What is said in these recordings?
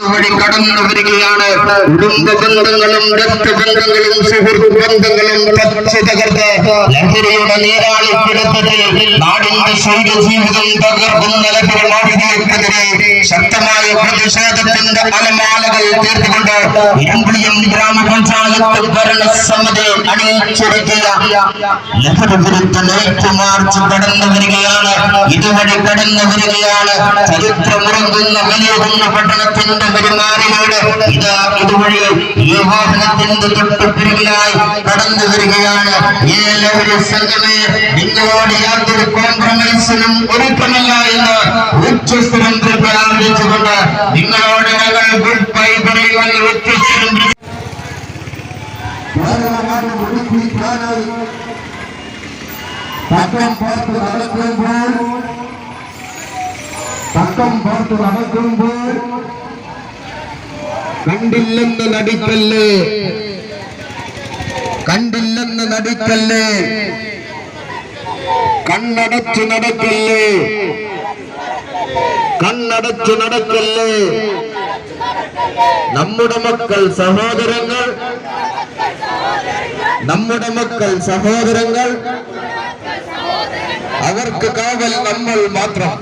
Oh, വഴി കടന്നു വരികയാണ് കുടുംബ ബന്ധങ്ങളും രക്തബന്ധങ്ങളും സുഹൃത്ത് ബന്ധങ്ങളും തച്ച് തകർത്ത് ലഹരിയുടെ നീരാളിപ്പിടുത്തത്തിൽ നാടിന്റെ സ്വൈര ജീവിതം തകർക്കുന്ന ലഹരി മാഫിയക്കെതിരെ ശക്തമായ പ്രതിഷേധത്തിന്റെ അലമാലകൾ തീർത്തുകൊണ്ട് ഇരുമ്പിളിയം ഗ്രാമപഞ്ചായത്ത് ഭരണസമിതി അണിയിച്ചൊരുക്കിയ ലഹരി വിരുദ്ധ നയിച്ചു മാർച്ച് കടന്നു വരികയാണ്. ഇതുവഴി കടന്നു വരികയാണ്. ചരിത്രമുറങ്ങുന്ന വലിയ പട്ടണത്തിന്റെ പെരുമാറിയോട് ഇതാ ഇതുവഴി ഈ വാഹനത്തിന്റെ തൊട്ട് പിറകിലായി കടന്നു വരികയാണ് ഈ ലഹരി സംഘമേ നിങ്ങളോട് യാതൊരു കോംപ്രമൈസിനും ഒരുക്കമല്ല എന്ന് ഉച്ചസ്ഥലം പ്രഖ്യാപിച്ചുകൊണ്ട് നിങ്ങളോട് ഞങ്ങൾ ഗുഡ് ബൈ പറയുവാൻ ഉച്ചസ്ഥലം കേരളമാണ് ഒടുക്കിക്കാനായി തക്കം പാർത്ത് നടക്കുമ്പോൾ തക്കം പാർത്ത് നടക്കുമ്പോൾ കണ്ടില്ലെന്ന് നടിക്കല്ലേ? കണ്ടില്ലെന്ന് നടിക്കല്ലേ? കണ്ണടച്ചു നടക്കല്ലേ? കണ്ണടച്ചു നടക്കല്ലേ? നമ്മുടെ മക്കൾ സഹോദരങ്ങൾ നമ്മുടെ മക്കൾ സഹോദരങ്ങൾ അവർക്ക് കാവൽ നമ്മൾ മാത്രം.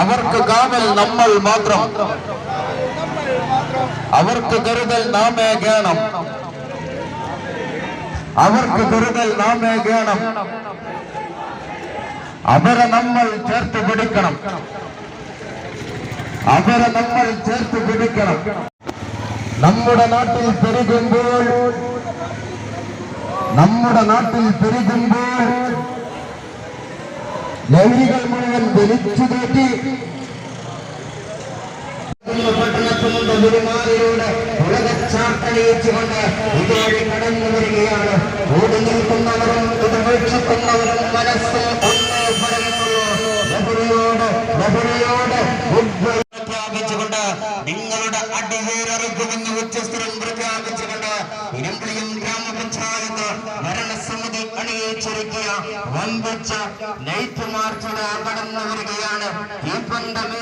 അവർക്ക് കാവൽ നമ്മൾ മാത്രം. അവർക്ക് കരുതൽ നാമേ ഗേണം. അവർക്ക് കരുതൽ നാമേ ഗേണം. അവരെ നമ്മൾ ചേർത്ത് പിടിക്കണം. അവരെ നമ്മൾ ചേർത്ത് പിടിക്കണം. നമ്മുടെ നാട്ടിൽ പെരുകുമ്പോൾ നമ്മുടെ നാട്ടിൽ പെരുകുമ്പോൾ ലഹരികൾ മുഴുവൻ വലിച്ചു കയറ്റി പെരുമാറിലൂടെ ഉലകച്ചാട്ടണിയിച്ചുകൊണ്ട് ഇതുവഴി കടന്നു വരികയാണ്. ഓടി നിൽക്കുന്നവരും ഇത് വീക്ഷിക്കുന്നവരും മനസ്സിൽ ഒന്നേ പറയുന്നുള്ളൂ ലഹരിയോട് ലഹരിയോട് പ്രഖ്യാപിച്ചുകൊണ്ട് നിങ്ങളുടെ അടിവേരറുക്കുമെന്ന് ഉച്ചസ്ഥലം പ്രഖ്യാപിച്ചുകൊണ്ട് ഇരമ്പിളിയും ഗ്രാമപഞ്ചായത്ത് ഭരണസമിതി അണിയിച്ചൊരുക്കിയ വമ്പിച്ച നെയ്ത്ത് മാർച്ചിന് കടന്നു വരികയാണ്. ഈ പന്തമേതിക്കൊണ്ട്